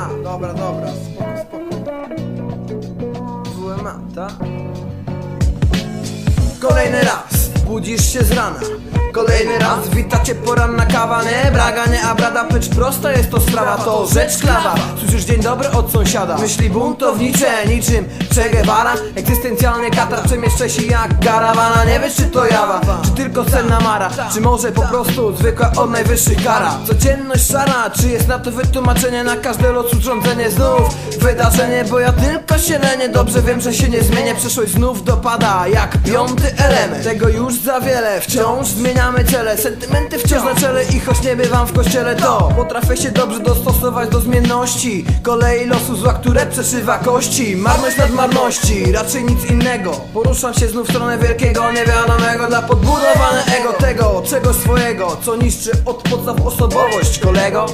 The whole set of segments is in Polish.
A, dobra, dobra, spoko, spoko. WMA, ta? Kolejny raz, budzisz się z rana. Kolejny raz, wita cię poranna kawa Nie braga, nie abrada, precz prosta jest to sprawa To rzecz klawa, słyszysz dzień dobry od sąsiada. Myśli buntownicze, niczym Che Guevara Egzystencjalnie katar przemieszcza się jak karawana. Nie wiesz czy to jawa, czy tylko cenna mara Czy może po prostu zwykła od najwyższych kara. Codzienność szara, czy jest na to wytłumaczenie? Na każde los urządzenie znów Wydarzenie, bo ja tylko się lenię Dobrze wiem, że się nie zmienię. Przyszłość znów dopada jak piąty element. Tego już za wiele, wciąż zmieniamy cele Sentymenty wciąż na czele i choć nie bywam w kościele To potrafię się dobrze dostosować do zmienności. Kolei losu zła, które przeszywa kości. Marność nad marności, raczej nic innego. Poruszam się znów w stronę wielkiego niewiadomego Dla podbudowane ego tego, czegoś swojego Co niszczy od podstaw osobowość, kolego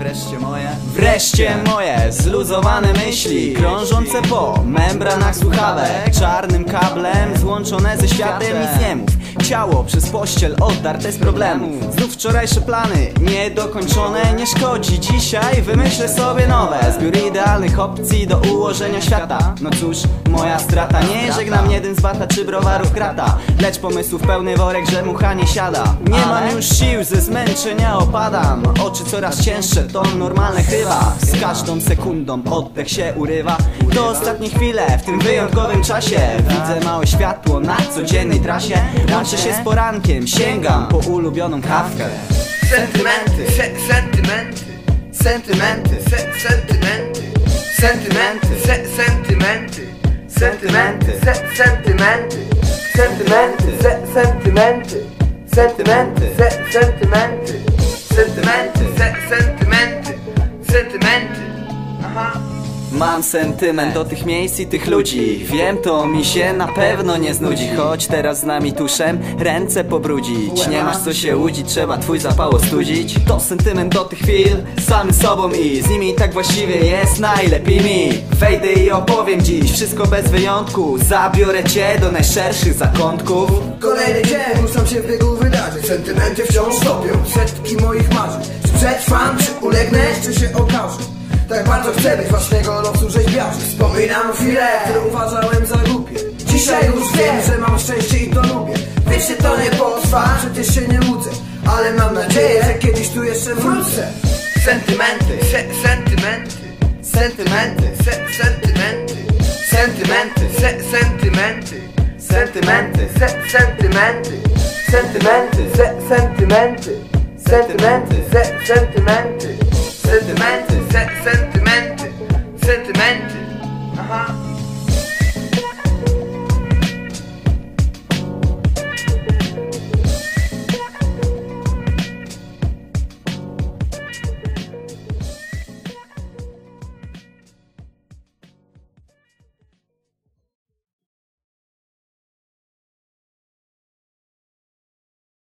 wreszcie moje Wreszcie moje, zluzowane myśli Krążące po membranach słuchawek. Czarnym kablem złączone ze światem Nic nie mów, ciało przez pościel oddarte z problemów. Znów wczorajsze plany, niedokończone. Nie szkodzi, dzisiaj wymyślę sobie nowe. Zbiór idealnych opcji do ułożenia świata. No cóż, moja strata Nie żegnam jeden z bata czy browarów krata Lecz pomysłów pełny worek, że mucha nie siada. Nie mam już sił, ze zmęczenia opadam. Oczy coraz cięższe, to normalne chyba. Z każdą sekundą oddech się urywa. To ostatnie chwile w tym wyjątkowym czasie. Widzę małe światło na codziennej trasie. Łączę się z porankiem, sięgam po ulubioną kawkę. Sentymenty, se, sentymenty. Sentymenty, se, sentymenty. Sentymenty, se, sentymenty. Sentymenty, se, sentymenty. Sentymenty, se, sentymenty. Sentymenty, se, sentymenty. Sentymenty, se, sentymenty Mam sentyment do tych miejsc i tych ludzi. Wiem, to mi się na pewno nie znudzi. Choć teraz z nami tuszem ręce pobrudzić. Nie masz co się łudzić, trzeba twój zapał ostudzić. To sentyment do tych chwil samym sobą i z nimi tak właściwie jest najlepiej mi. Wejdę i opowiem dziś wszystko bez wyjątku. Zabiorę cię do najszerszych zakątków. Kolejny dzień, ruszam się w biegu wydarzeń Sentymenty wciąż topią setki moich marzeń. Czy przetrwam, czy ulegnę, czy się okaże Tak bardzo chcę być własnego losu rzeźbiarzy. Wspominam chwile, które uważałem za głupie. Dzisiaj już wiem, że mam szczęście i to lubię. Wiecie, to nie potrwa, przecież się nie łudzę Ale mam nadzieję, że kiedyś tu jeszcze wrócę. Sentymenty, se, sentymenty. Sentymenty, se, sentymenty. Sentymenty, se, sentymenty. Sentymenty, se, sentymenty. Sentymenty, se, sentymenty. Sentymenty, se, sentymenty Sentymenty, se, sentymenty Sentymenty Aha